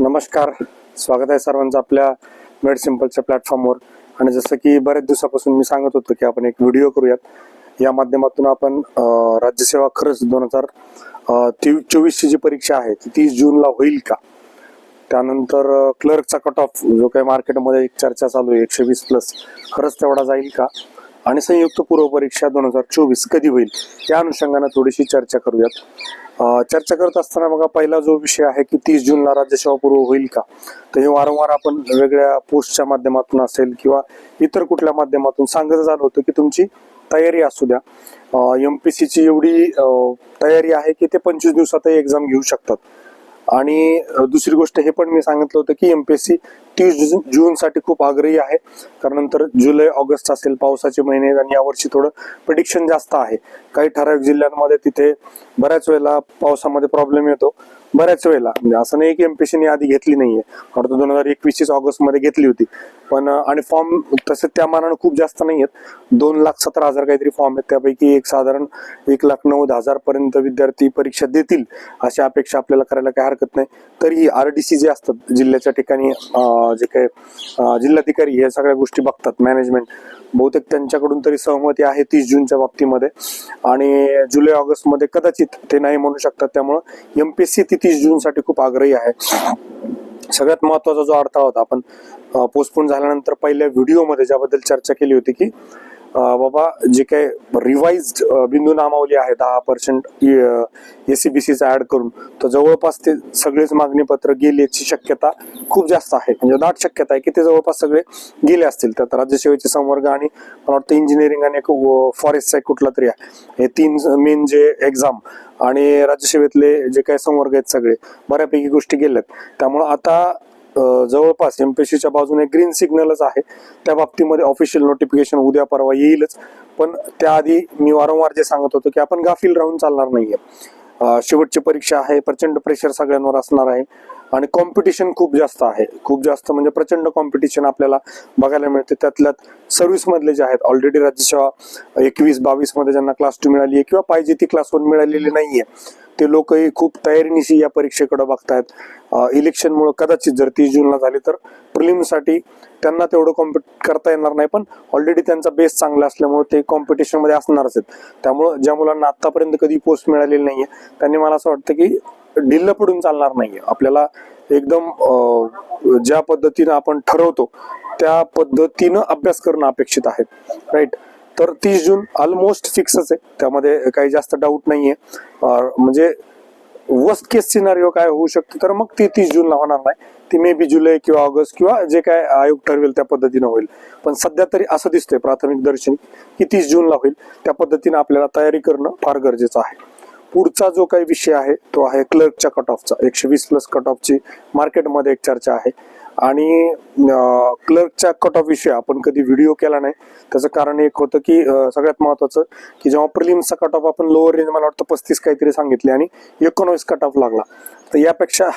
नमस्कार. स्वागत आहे सर्वांचं आपल्या मेड सिम्पलच्या प्लॅटफॉर्मवर आणि जसं की बऱ्याच दिवसापासून मी सांगत होतो की आपण एक व्हिडिओ करूयात. या माध्यमातून आपण राज्यसेवा खरंच दोन हजार चोवीसची जी परीक्षा आहे ती तीस जूनला होईल का? त्यानंतर क्लर्कचा कट ऑफ जो काही मार्केटमध्ये एक चर्चा चालू आहे एकशे वीस प्लस खरंच तेवढा जाईल का? आणि संयुक्त पूर्व परीक्षा दोन हजार चोवीस कधी होईल? या अनुषंगाने थोडीशी चर्चा करूयात. चर्चा करत असताना बघा पहिला जो विषय आहे की तीस जूनला राज्यसेवा पूर्व होईल का? तर हे वारंवार आपण वेगळ्या पोस्टच्या माध्यमातून असेल किंवा इतर कुठल्या माध्यमातून सांगत झालं होतं की तुमची तयारी असू द्या. एम पी ची एवढी तयारी आहे की ते पंचवीस दिवसातही एक्झाम घेऊ शकतात. आणि दुसरी गोष्ट हे पण मी सांगितलं होतं की एम पी एस सी तीस जून साठी खूप आग्रही आहे. कारण नंतर जुलै ऑगस्ट असेल पावसाचे महिने आणि यावर्षी थोडं प्रिडिक्शन जास्त आहे. काही ठराविक जिल्ह्यांमध्ये तिथे बऱ्याच वेळेला पावसामध्ये प्रॉब्लेम येतो. बऱ्याच वेळेला. म्हणजे असं नाही की एमपीसीने आधी घेतली नाहीये. वाटतं दोन हजार एकवीसचीच ऑगस्टमध्ये घेतली होती. पण आणि फॉर्म तसे त्या मानानं खूप जास्त नाही आहेत. दोन लाख सतरा हजार काहीतरी फॉर्म आहेत. त्यापैकी एक साधारण एक लाख नव्वद हजार पर्यंत विद्यार्थी परीक्षा देतील अशी अपेक्षा आपल्याला करायला काही हरकत नाही. तरीही आर डी सी जे असतात जिल्ह्याच्या ठिकाणी जे काही जिल्हाधिकारी या सगळ्या गोष्टी बघतात. मॅनेजमेंट बहुतेक त्यांच्याकडून तरी सहमती आहे तीस जूनच्या बाबतीमध्ये. आणि जुलै ऑगस्टमध्ये कदाचित ते नाही म्हणू शकतात. त्यामुळं एमपीएससी ती तीस जून साठी खूप आग्रही आहे. सगळ्यात महत्त्वाचा जो अडथळा होता आपण पोस्टपोन झाल्यानंतर पहिल्या व्हिडिओमध्ये ज्याबद्दल चर्चा केली होती की बाबा जे काही रिवाइज बिंदू नामावली आहे दहा पर्सेंट एसीबीसीचा ऍड करून तर जवळपास ते सगळेच मागणी पत्र गेल्याची शक्यता खूप जास्त आहे. म्हणजे दाट शक्यता आहे की ते जवळपास सगळे गेले असतील. त्यात राज्यसेवेचे संवर्ग आणि मला वाटतं इंजिनिअरिंग आणि एक फॉरेस्ट आहे कुठला तरी आहे. हे तीन मेन जे एक्झाम आणि राज्यसेवेतले जे काही संवर्ग आहेत सगळे बऱ्यापैकी गोष्टी गेल्यात. त्यामुळं आता जवळपास एमपीएससीच्या बाजूने ग्रीन सिग्नलच आहे. त्या बाबतीमध्ये ऑफिशियल नोटिफिकेशन उद्या परवा येईलच. पण त्याआधी मी वारंवार जे सांगत होतो की आपण गाफील राहून चालणार नाहीये. शेवटची परीक्षा आहे प्रचंड प्रेशर सगळ्यांवर असणार आहे. आणि कॉम्पिटिशन खूप जास्त आहे. खूप जास्त म्हणजे प्रचंड कॉम्पिटिशन आपल्याला बघायला मिळते. त्यातल्यात सर्व्हिस मधले जे आहेत ऑलरेडी राज्यसेवा एकवीस बावीसमध्ये ज्यांना क्लास टू मिळाली आहे किंवा पाहिजे ती क्लास वन मिळालेली नाहीये. ते लोकही खूप तयारीनिशी या परीक्षेकडे बघतायत. इलेक्शनमुळे कदाचित जर तीस जूनला झाली तर प्रिलिमसाठी त्यांना तेवढं कॉम्पिट करता येणार नाही पण ऑलरेडी त्यांचा बेस चांगला असल्यामुळे ते कॉम्पिटिशनमध्ये असणारच आहेत. त्यामुळं ज्या मुलांना आतापर्यंत कधी पोस्ट मिळालेली नाहीये त्यांनी मला असं वाटतं की ढिल्ल पडून चालणार नाहीये. आपल्याला एकदम ज्या पद्धतीनं आपण ठरवतो त्या पद्धतीनं अभ्यास करणं अपेक्षित आहे. राईट तर तीस जून ऑलमोस्ट फिक्सच आहे. त्यामध्ये काही जास्त डाऊट नाहीये. म्हणजे वर्स्ट केस सिनारिओ काय होऊ शकतो तर मग ती तीस जूनला होणार नाही. ती मे बी जुलै किंवा ऑगस्ट किंवा जे काय आयोग ठरवेल त्या पद्धतीनं होईल. पण सध्या तरी असं दिसतंय प्राथमिक दर्शन की तीस जूनला होईल. त्या पद्धतीनं आपल्याला तयारी करणं फार गरजेचं आहे. पुढचा जो काही विषय आहे तो आहे क्लर्कच्या कट ऑफचा एकशे वीस प्लस कट ऑफची मार्केटमध्ये एक चर्चा आहे. आणि क्लर्कच्या कट ऑफ विषय आपण कधी व्हिडिओ केला नाही. त्याचं कारण एक होतं की सगळ्यात महत्वाचं की जेव्हा प्रिलिम्सचा कट ऑफ आपण लोअर रेंज मला वाटतं पस्तीस काहीतरी सांगितले आणि एकोणवीस कट ऑफ लागला. तर यापेक्षा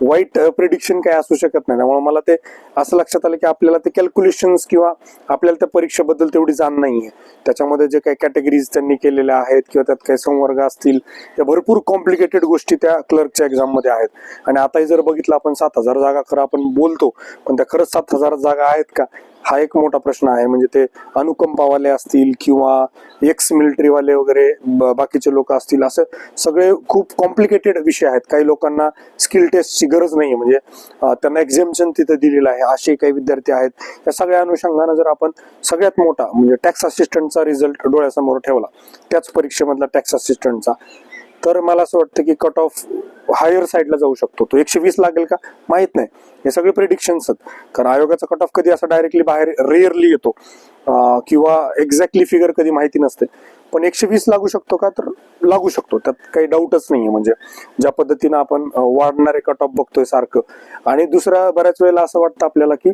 वाईट प्रिडिक्शन काय असू शकत नाही. त्यामुळे मला ते असं लक्षात आलं की आपल्याला ते कॅल्क्युलेशन्स किंवा आपल्याला त्या परीक्षेबद्दल तेवढी जाण नाही आहे त्याच्यामध्ये जे काही कॅटेगरीज त्यांनी केलेल्या आहेत किंवा त्यात काही संवर्ग असतील त्या भरपूर कॉम्प्लिकेटेड गोष्टी त्या क्लर्कच्या एक्झाममध्ये आहेत. आणि आताही जर बघितलं आपण सात हजार जागा खरं आपण बोल बोलतो पण त्या खरंच सात हजार जागा आहेत का? हा एक मोठा प्रश्न आहे. म्हणजे ते अनुकंपावाले असतील किंवा एक्स मिलिटरीवाले वगैरे ब- बाकीचे लोक असतील असं सगळे खूप कॉम्प्लिकेटेड विषय आहेत. काही लोकांना स्किल टेस्टची गरज नाही म्हणजे त्यांना एक्झाम्शन तिथं दिलेलं आहे. असे काही विद्यार्थी आहेत. या सगळ्या अनुषंगानं जर आपण सगळ्यात मोठा म्हणजे टॅक्स असिस्टंटचा रिझल्ट डोळ्यासमोर ठेवला त्याच परीक्षेमधला टॅक्स असिस्टंटचा तर मला असं वाटतं की कट ऑफ हायर साईडला जाऊ शकतो. तो एकशे वीस लागेल का? माहीत नाही. हे सगळे प्रिडिक्शन्स आहेत. कारण आयोगाचा कट ऑफ कधी असा डायरेक्टली बाहेर रेअरली येतो. किंवा एक्झॅक्टली फिगर कधी माहिती नसते. पण एकशे वीस लागू शकतो का? तर लागू शकतो. त्यात काही डाऊटच नाहीये. म्हणजे ज्या पद्धतीनं आपण वाढणारे कट ऑफ बघतोय सारखं. आणि दुसऱ्या बऱ्याच वेळेला असं वाटतं आपल्याला की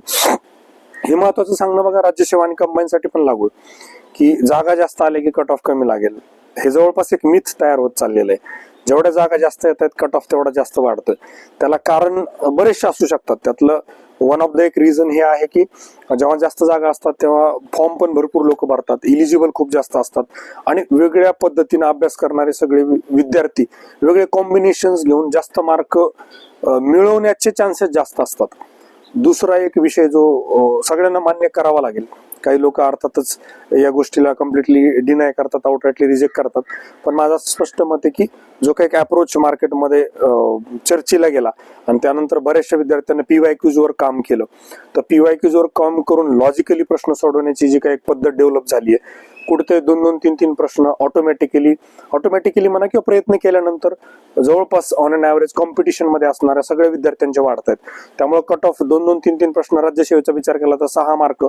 हे महत्वाचं सांगणं बघा राज्यसेवा आणि कंबाईनसाठी पण लागू आहे. की जागा जास्त आले की कट ऑफ कमी लागेल. हे जवळपास एक मिथ तयार होत चाललेलं आहे. जेवढ्या जागा जास्त येत आहेत कट ऑफ तेवढा जास्त वाढतोय. त्याला कारण बरेचसे असू शकतात. त्यातलं वन ऑफ द एक रिझन हे आहे की जेव्हा जास्त जागा असतात तेव्हा फॉर्म पण भरपूर लोक भरतात. इलिजिबल खूप जास्त असतात. आणि वेगळ्या पद्धतीने अभ्यास करणारे सगळे वि- विद्यार्थी वेगळे कॉम्बिनेशन्स घेऊन जास्त मार्क मिळवण्याचे चान्सेस जास्त असतात. दुसरा एक विषय जो सगळ्यांना मान्य करावा लागेल काही लोक अर्थातच या गोष्टीला कम्प्लिटली डिनाय करतात आउटराईटली रिजेक्ट करतात. पण माझा स्पष्ट मत आहे की जो काही अप्रोच मार्केटमध्ये चर्चेला गेला आणि त्यानंतर बऱ्याचशा विद्यार्थ्यांनी पीवाय क्यूजवर काम केलं. तर पीवाय क्यूजवर काम करून लॉजिकली प्रश्न सोडवण्याची जी काही एक पद्धत डेव्हलप झाली आहे कुठते दोन दोन तीन तीन प्रश्न ऑटोमॅटिकली ऑटोमॅटिकली म्हणा किंवा प्रयत्न केल्यानंतर जवळपास ऑन अँड ॲव्हरेज कॉम्पिटिशनमध्ये असणाऱ्या सगळ्या विद्यार्थ्यांच्या वाढत आहेत. त्यामुळे कट ऑफ दोन दोन तीन तीन प्रश्न राज्यसेवेचा विचार केला तर सहा मार्क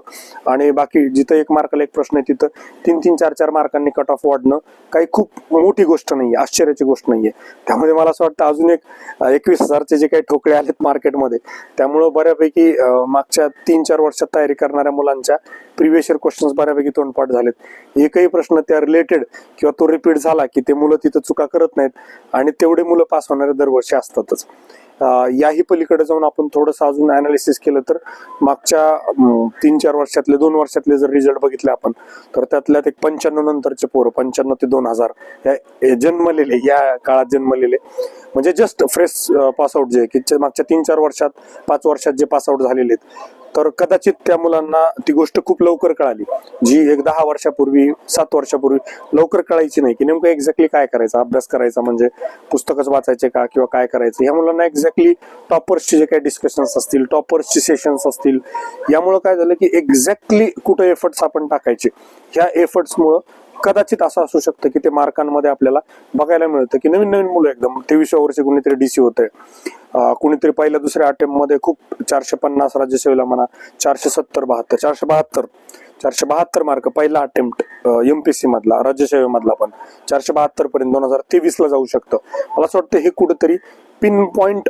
आणि बाकी जिथं एक मार्काला एक प्रश्न आहे तिथं तीन तीन चार चार मार्कांनी कट ऑफ वाढणं काही खूप मोठी गोष्ट नाही आश्चर्याची गोष्ट नाहीये. त्यामध्ये मला असं वाटतं अजून एक एकवीस हजारचे जे काही ठोकळे आलेत मार्केटमध्ये त्यामुळं बऱ्यापैकी मागच्या तीन चार वर्षात तयारी करणाऱ्या मुलांच्या प्रिव्हियस इयर क्वेश्चन्स बऱ्यापैकी तोंडपाठ झालेत. एकही प्रश्न त्या रिलेटेड किंवा तो रिपीट झाला की ते मुलं तिथं चुका करत नाहीत आणि तेवढे मुलं पास होणारे दरवर्षी असतातच. याही पलीकडे जाऊन आपण थोडंसं अजून अनालिसिस केलं तर मागच्या तीन चार वर्षातले दोन वर्षातले जर रिझल्ट बघितले आपण तर त्यातल्यात एक पंच्याण्णव नंतरचे पोरं पंच्याण्णव ते दोन हजार या जन्मलेले या काळात जन्मलेले. म्हणजे जस्ट फ्रेश पासआउट जे आहे, की मागच्या तीन चार वर्षात पाच वर्षात जे पासआउट झालेले आहेत तर कदाचित त्या मुलांना ती गोष्ट खूप लवकर कळाली. जी एक दहा वर्षापूर्वी सात वर्षापूर्वी लवकर कळायची नाही की नेमकं एक्झॅक्टली काय करायचं अभ्यास करायचा म्हणजे पुस्तकच वाचायचे का किंवा काय करायचं? ह्या मुलांना एक्झॅक्टली टॉपर्सचे जे काही डिस्कशन्स असतील टॉपर्सचे सेशन्स असतील यामुळं काय झालं की एक्झॅक्टली कुठं एफर्ट्स आपण टाकायचे. ह्या एफर्ट्समुळं कदाचित असं असू शकतं की ते मार्कांमध्ये आपल्याला बघायला मिळतं की नवीन नवीन मुलं एकदम. तेवीसव्या वर्षी कुणीतरी डीसी होत. आहे कुणीतरी पहिल्या दुसऱ्या अटेम्प्टमध्ये खूप चारशे पन्नास राज्यसेवेला म्हणा चारशे सत्तर बहात्तर चारशे बहात्तर चारशे बहात्तर मार्क पहिला अटेम्प्ट एमपीसी मधला राज्यसेवेमधला पण. चारशे बहात्तर पर्यंत दोन हजार तेवीस ला जाऊ शकतं. मला असं वाटतं हे कुठेतरी पिन पॉइंट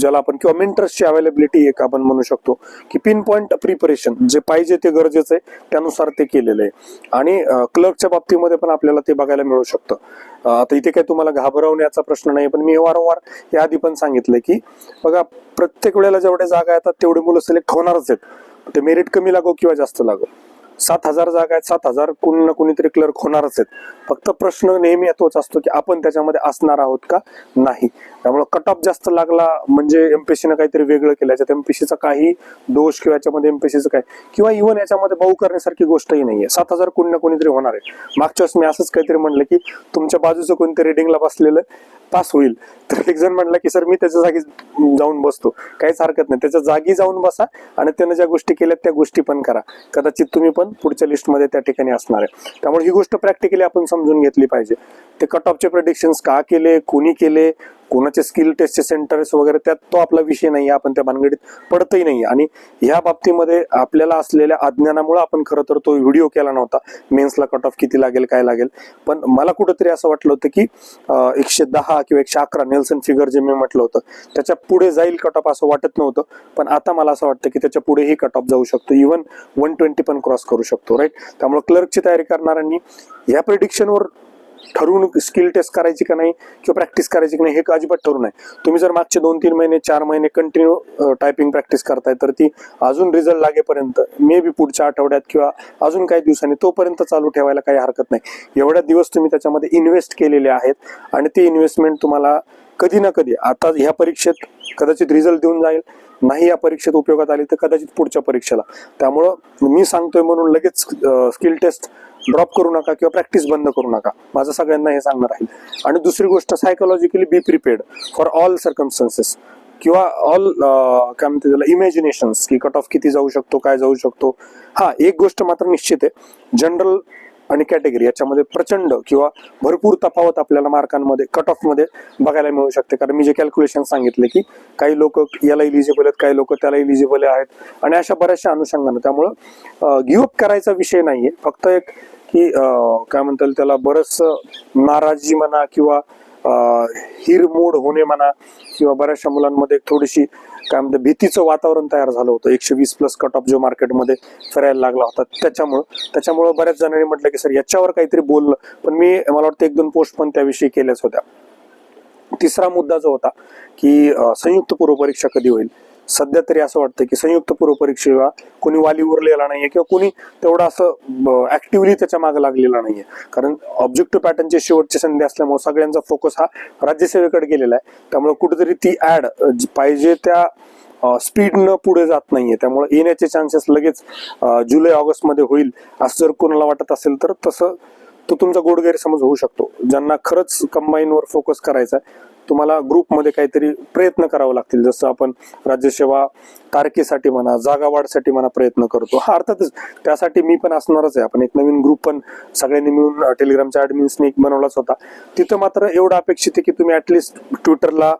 ज्याला आपण किंवा मेंटर्सची अवेलेबिलिटी एक आपण म्हणू शकतो की पिन पॉइंट प्रिपरेशन जे पाहिजे ते गरजेचं आहे त्यानुसार ते केलेलं आहे. आणि क्लर्कच्या बाबतीमध्ये पण आपल्याला ते बघायला मिळू शकतं. आता इथे काही तुम्हाला घाबरवण्याचा प्रश्न नाही पण मी वारंवार याआधी पण सांगितलं की बघा प्रत्येक वेळेला जेवढ्या जागा येतात तेवढे मुलं सिलेक्ट होणारच आहेत. ते मेरिट कमी लागो किंवा जास्त लागो. सात हजार जागा आहेत सात हजार कोणी ना कुणीतरी क्लर्क होणारच आहेत. फक्त प्रश्न नेहमी तोच असतो की आपण त्याच्यामध्ये असणार आहोत का? नाही. त्यामुळे कट ऑफ जास्त लागला म्हणजे एमपीसीनं काहीतरी वेगळं केलं. याच्यात एमपीसीचा काही दोष किंवा याच्यामध्ये एमपीसीचं काय? किंवा इव्हन याच्यामध्ये भाऊ करण्यासारखी गोष्टही नाहीये. सात हजार कोणी ना कोणीतरी होणार आहे. मागच्या वेळेस मी असंच काहीतरी म्हणलं की तुमच्या बाजूचं कोणतरी रिडिंगला बसलेलं पास होईल. तर एक जण म्हटलं की सर मी त्याच्या जागी जाऊन बसतो. काहीच हरकत नाही. त्याच्या जागी जाऊन बसा आणि त्यानं ज्या गोष्टी केल्या त्या गोष्टी पण करा. कदाचित तुम्ही पण पुढच्या लिस्टमध्ये त्या ठिकाणी असणार आहे. त्यामुळे ही गोष्ट प्रॅक्टिकली आपण समजून घेतली पाहिजे. ते कट ऑफचे प्रेडिक्शन्स का केले कोणी केले कोणाचे स्किल टेस्टचे सेंटर्स वगैरे त्यात तो आपला विषय नाही आपण त्या भानगडीत पडतही नाही आणि ह्या बाबतीमध्ये आपल्याला असलेल्या अज्ञानामुळे आपण खरं तर तो व्हिडिओ केला नव्हता. मेन्सला कट ऑफ किती लागेल काय लागेल. पण मला कुठंतरी असं वाटलं होतं की एकशे दहा किंवा एकशे अकरा नेल्सन फिगर जे मी म्हटलं होतं त्याच्या पुढे जाईल कट ऑफ असं वाटत नव्हतं. पण आता मला असं वाटतं की त्याच्या पुढेही कट ऑफ जाऊ शकतो. इव्हन वन ट्वेंटी पण क्रॉस करू शकतो राईट त्यामुळे क्लर्कची तयारी करणाऱ्यांनी या प्रिडिक्शनवर ठरवून स्किल टेस्ट करायची का नाही किंवा प्रॅक्टिस करायची की नाही हे अजिबात ठरू नये. तुम्ही जर मागचे दोन तीन महिने चार महिने कंटिन्यू टायपिंग प्रॅक्टिस करताय तर ती अजून रिझल्ट लागेपर्यंत मे बी पुढच्या आठवड्यात किंवा अजून काही दिवसांनी तोपर्यंत चालू ठेवायला काही हरकत नाही. एवढ्या दिवस तुम्ही त्याच्यामध्ये इन्व्हेस्ट केलेले आहेत आणि ते इन्व्हेस्टमेंट तुम्हाला कधी ना कधी आता ह्या परीक्षेत कदाचित रिझल्ट देऊन जाईल नाही या परीक्षेत उपयोगात आली तर कदाचित पुढच्या परीक्षेला. त्यामुळं मी सांगतोय म्हणून लगेच स्किल टेस्ट ड्रॉप करू नका किंवा प्रॅक्टिस बंद करू नका. माझं सगळ्यांना हे सांगणं राहील आणि दुसरी गोष्ट psychologically be prepared for all circumstances किंवा ऑल काय म्हणते त्याला इमॅजिनेशन्स की कट ऑफ किती जाऊ शकतो काय जाऊ शकतो. हा एक गोष्ट मात्र निश्चित आहे. जनरल आणि कॅटेगरी याच्यामध्ये प्रचंड किंवा भरपूर तफावत आपल्याला मार्कांमध्ये कट ऑफमध्ये बघायला मिळू शकते. कारण मी जे कॅल्क्युलेशन सांगितले की काही लोक याला इलिजिबल आहेत काही लोक त्याला इलिजिबल आहेत. आणि अशा बऱ्याचशा अनुषंगानं त्यामुळं गिव्हअप करायचा विषय नाहीये. फक्त एक की काय म्हणता येईल त्याला बरंच नाराजी म्हणा किंवा हिरमोड होणे म्हणा किंवा बऱ्याचशा मुलांमध्ये थोडीशी काय म्हणते भीतीचं वातावरण तयार झालं होतं. एकशे वीस प्लस कट ऑफ जो मार्केटमध्ये फिरायला लागला होता त्याच्यामुळं त्याच्यामुळं बऱ्याच जणांनी म्हटलं की सर याच्यावर काहीतरी बोललं. पण मी मला वाटतं एक दोन पोस्ट पण त्याविषयी केल्याच होत्या. तिसरा मुद्दा जो होता की संयुक्त पूर्व परीक्षा कधी होईल? सध्या तरी असं वाटतं की संयुक्त पूर्व परीक्षेला कोणी वाली उरलेला नाहीये किंवा कोणी तेवढं असं ऍक्टिव्हली त्याच्यामागे लागलेला नाहीये. कारण ऑब्जेक्टिव्ह पॅटर्नची शेवटची संधी असल्यामुळे सगळ्यांचा फोकस हा राज्यसेवेकडे गेलेला आहे. त्यामुळे कुठेतरी ती ऍड पाहिजे त्या स्पीडनं पुढे जात नाहीये. त्यामुळे येण्याचे चान्सेस लगेच जुलै ऑगस्टमध्ये होईल असं जर कोणाला वाटत असेल तर तसं तो तुमचा गोड गैरसमज होऊ शकतो. ज्यांना खरंच कंबाईनवर फोकस करायचा आहे तुम्हाला ग्रुपमध्ये काहीतरी प्रयत्न करावे लागतील. जसं आपण राज्यसेवा तारखेसाठी म्हणा जागा वाढसाठी म्हणा प्रयत्न करतो. हा अर्थातच त्यासाठी मी पण असणारच आहे. आपण एक नवीन ग्रुप पण सगळ्यांनी मिळून टेलिग्रामच्या टेलिग्रामच्या ऍडमिन्सनी बनवलाच होता. तिथं मात्र एवढं अपेक्षित आहे की तुम्ही ऍटलिस्ट ट्विटरला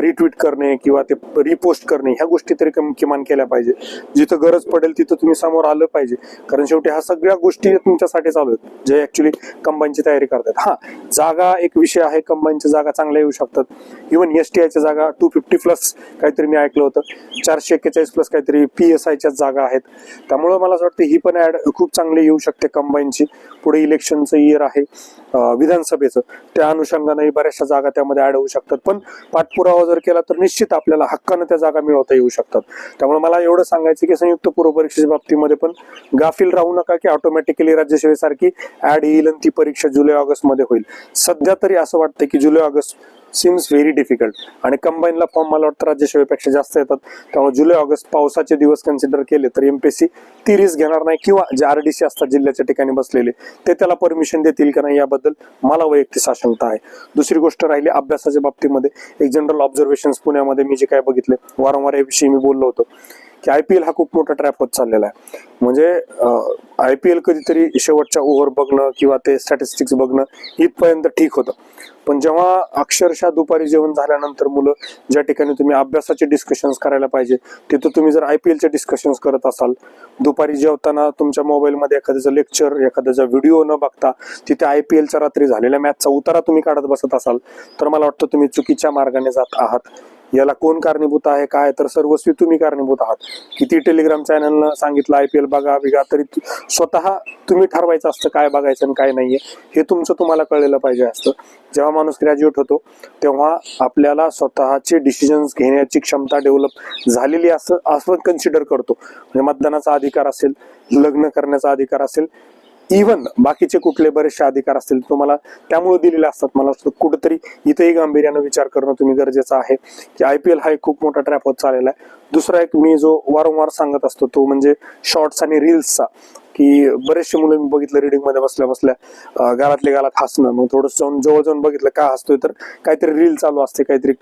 रिट्विट करणे किंवा ते रिपोस्ट करणे ह्या गोष्टी तरी किमान केल्या पाहिजे. जिथं गरज पडेल तिथं तुम्ही समोर आलं पाहिजे. कारण शेवटी ह्या सगळ्या गोष्टी तुमच्यासाठी चालू आहेत जे ऍक्च्युली कंबाईनची तयारी करतात हा जागा एक विषय आहे. कंबाईनच्या जागा चांगल्या येऊ शकतात. इव्हन एस टी आयच्या जागा टू फिफ्टी प्लस काहीतरी मी ऐकलं होतं. चारशे एक्केचाळीस प्लस काहीतरी पी एस आयच्या जागा आहेत. त्यामुळं मला असं वाटतं ही पण ऍड खूप चांगली येऊ शकते कंबाईनची पुढे इलेक्शनचं इयर आहे विधानसभेचं. त्या अनुषंगाने बऱ्याचशा जागा त्यामध्ये ऍड होऊ शकतात. पण पाठपुरावा जर केला तर निश्चित आपल्याला हक्कानं त्या जागा मिळवता येऊ शकतात. त्यामुळे मला एवढं सांगायचं की संयुक्त पूर्व परीक्षेच्या बाबतीमध्ये पण गाफील राहू नका की ऑटोमॅटिकली राज्यसेवेसारखी ऍड येईल आणि ती परीक्षा जुलै ऑगस्टमध्ये होईल. सध्या तरी असं वाटतं की July August seems very difficult आणि कंबाईनला फॉर्म मला वाटतं राज्यसेवेपेक्षा जास्त येतात. त्यामुळे जुलै ऑगस्ट पावसाचे दिवस कन्सिडर केले तर एमपीएससी ती रिस्क घेणार नाही किंवा जे आरडीसी असतात जिल्ह्याच्या ठिकाणी बसलेले ते त्याला परमिशन देतील का नाही याबद्दल मला वैयक्तिक साशंकता आहे. दुसरी गोष्ट राहिली अभ्यासाच्या बाबतीमध्ये. एक जनरल ऑब्झर्वेशन पुण्यामध्ये मी जे काय बघितले वारंवार याविषयी मी बोललो होतो. की आय पी एल हा खूप मोठा ट्रॅप होत चाललेला आहे. म्हणजे आय पी एल कधीतरी शेवटच्या ओव्हर बघणं किंवा ते स्टॅटिस्टिक्स बघणं इथपर्यंत ठीक होतं. पण जेव्हा अक्षरशः दुपारी जेवण झाल्यानंतर मुलं ज्या ठिकाणी तुम्ही अभ्यासाचे डिस्कशन्स करायला पाहिजे तिथं तुम्ही जर आय पी एलचे डिस्कशन्स करत असाल दुपारी जेवताना तुमच्या मोबाईलमध्ये एखाद्याचं लेक्चर एखाद्याचा व्हिडिओ न बघता तिथे आय पी एलच्या रात्री झालेल्या मॅचचा उतारा तुम्ही काढत बसत असाल तर मला वाटतं तुम्ही चुकीच्या मार्गाने जात आहात. याला कोण कारणीभूत आहे काय तर सर्वस्वी तुम्ही कारणीभूत आहात. किती टेलिग्राम चॅनलनं सांगितलं आय पी एल बघा बिगा तरी स्वतः तुम्ही ठरवायचं असतं काय बघायचं आणि काय नाहीये. हे तुमचं तुम्हाला कळलेलं पाहिजे असतं. जेव्हा माणूस ग्रॅज्युएट होतो तेव्हा आपल्याला स्वतःचे डिसिजन्स घेण्याची क्षमता डेव्हलप झालेली असं असं कन्सिडर करतो. म्हणजे मतदानाचा अधिकार असेल लग्न करण्याचा अधिकार असेल इव्हन बाकीचे कुठले बरेचसे अधिकार असतील तुम्हाला त्यामुळे दिलेले असतात. मला वाटतं कुठेतरी इथेही गांभीर्यानं विचार करणं तुम्ही गरजेचं आहे. की आय पी एल हा एक खूप मोठा ट्रॅप होत चाललेला आहे. दुसरा एक मी जो वारंवार सांगत असतो तो म्हणजे शॉर्ट्स आणि रील्सचा की बरेचसे मुलं मी बघितलं रिडिंगमध्ये बसल्या बसल्या गालातले गालात हसणं मग थोडस जाऊन जवळ जाऊन बघितलं का हसतोय तर काहीतरी रील चालू असते काहीतरी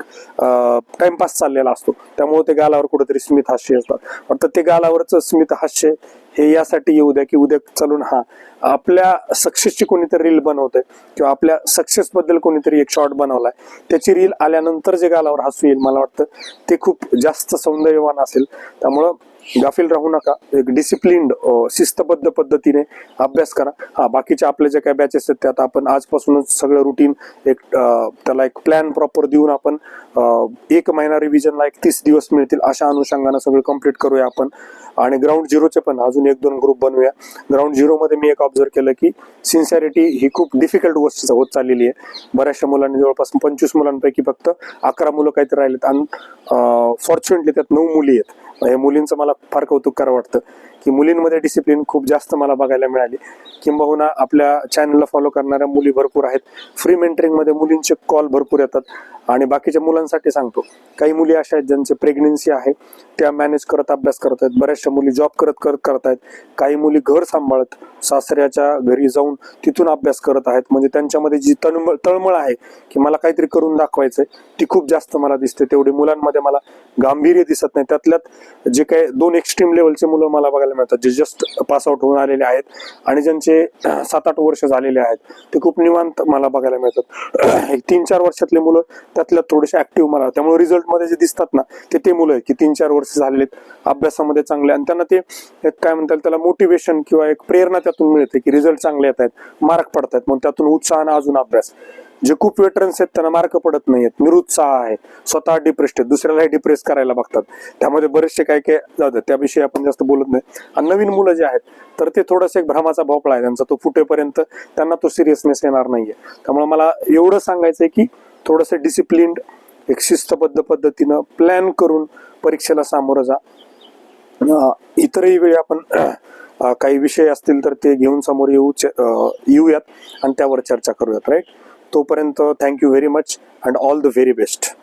टाइमपास चाललेला असतो. त्यामुळे ते गालावर कुठेतरी स्मित हास्य असतात. वाटतं ते गालावरच स्मित हास्य हे यासाठी येऊ द्या की उद्या चालून हा आपल्या सक्सेसची कोणीतरी रील बनवतंय किंवा आपल्या सक्सेस बद्दल कोणीतरी एक शॉर्ट बनवलाय. त्याची रील आल्यानंतर जे गालावर हसू येईल मला वाटतं ते खूप जास्त सौंदर्यवान असेल. त्यामुळं गाफील राहू नका. एक डिसिप्लिन्ड शिस्तबद्ध पद्धतीने अभ्यास करा. हा बाकीचे आपले जे काही बॅचेस आहेत त्यात आपण आजपासूनच सगळं रुटीन एक त्याला एक प्लॅन प्रॉपर देऊन आपण एक महिना रिव्हिजनला एक तीस दिवस मिळतील अशा अनुषंगानं सगळं कंप्लीट करूया आपण. आणि ग्राउंड झिरोचे पण अजून एक दोन ग्रुप बनवूया. ग्राउंड झिरो मध्ये मी एक ऑब्झर्व केलं की सिन्सिअरिटी ही खूप डिफिकल्ट गोष्ट होत चाललेली आहे. बऱ्याचशा मुलांनी जवळपास पंचवीस मुलांपैकी फक्त अकरा मुलं काहीतरी राहिलेत. आणि फॉर्च्युनेटली त्यात नऊ मुली आहेत. हे मुलींचं मला फार कौतुक करावं वाटतं. की मुलींमध्ये डिसिप्लिन खूप जास्त मला बघायला मिळाली. किंबहुना आपल्या चॅनलला फॉलो करणाऱ्या मुली भरपूर आहेत. फ्री मेंटरिंगमध्ये मुलींचे कॉल भरपूर येतात. आणि बाकीच्या मुलांसाठी सांगतो काही मुली अशा आहेत ज्यांचे प्रेग्नेन्सी आहे त्या मॅनेज करत अभ्यास करत आहेत. बऱ्याचशा मुली जॉब करत करत करत आहेत. काही मुली घर सांभाळत सासऱ्याच्या घरी जाऊन तिथून अभ्यास करत आहेत. म्हणजे त्यांच्यामध्ये जी तळमळ तळमळ आहे की मला काहीतरी करून दाखवायचंय ती खूप जास्त मला दिसते. तेवढी मुलांमध्ये मला गांभीर्य दिसत नाही. त्यातल्यात जे काही दोन एक्स्ट्रीम लेवलचे मुलं मला बघायला मिळतात जे जस्ट पास आउट होऊन आलेले आहेत आणि ज्यांचे सात आठ वर्ष झालेले आहेत ते खूप निवांत मला बघायला मिळतात. एक तीन चार वर्षातले मुलं त्यातल्या थोडेसे ऍक्टिव्ह मला त्यामुळे रिझल्टमध्ये जे दिसतात ना ते ते मुलं आहे की तीन चार वर्ष झालेले आहेत, अभ्यासामध्ये चांगले आणि त्यांना ते एक काय म्हणतात त्याला मोटिवेशन किंवा एक प्रेरणा त्यातून मिळते की रिझल्ट चांगले येत आहेत मार्क पडतात मग त्यातून उत्साहानं अजून अभ्यास. जे खूप वेटरन्स आहेत त्यांना मार्क पडत नाहीयेत. निरुत्साह आहे. स्वतः डिप्रेस्ड आहेत. दुसऱ्यालाही डिप्रेस करायला बघतात. त्यामध्ये बरेचसे काय काय जातात त्याविषयी आपण जास्त बोलत नाही. आणि नवीन मुलं जे आहेत तर ते थोडस एक भ्रमाचा भोपळा आहे. त्यांचा तो फुटेपर्यंत त्यांना तो सिरियसनेस येणार नाहीये. त्यामुळे मला एवढं सांगायचंय की थोडंसं डिसिप्लिन्ड एक शिस्तबद्ध पद्धतीनं प्लॅन करून परीक्षेला सामोरं जा. इतरही वेळी आपण काही विषय असतील तर ते घेऊन समोर येऊ येऊयात आणि त्यावर चर्चा करूयात राईट तोपर्यंत thank you very much and all the very best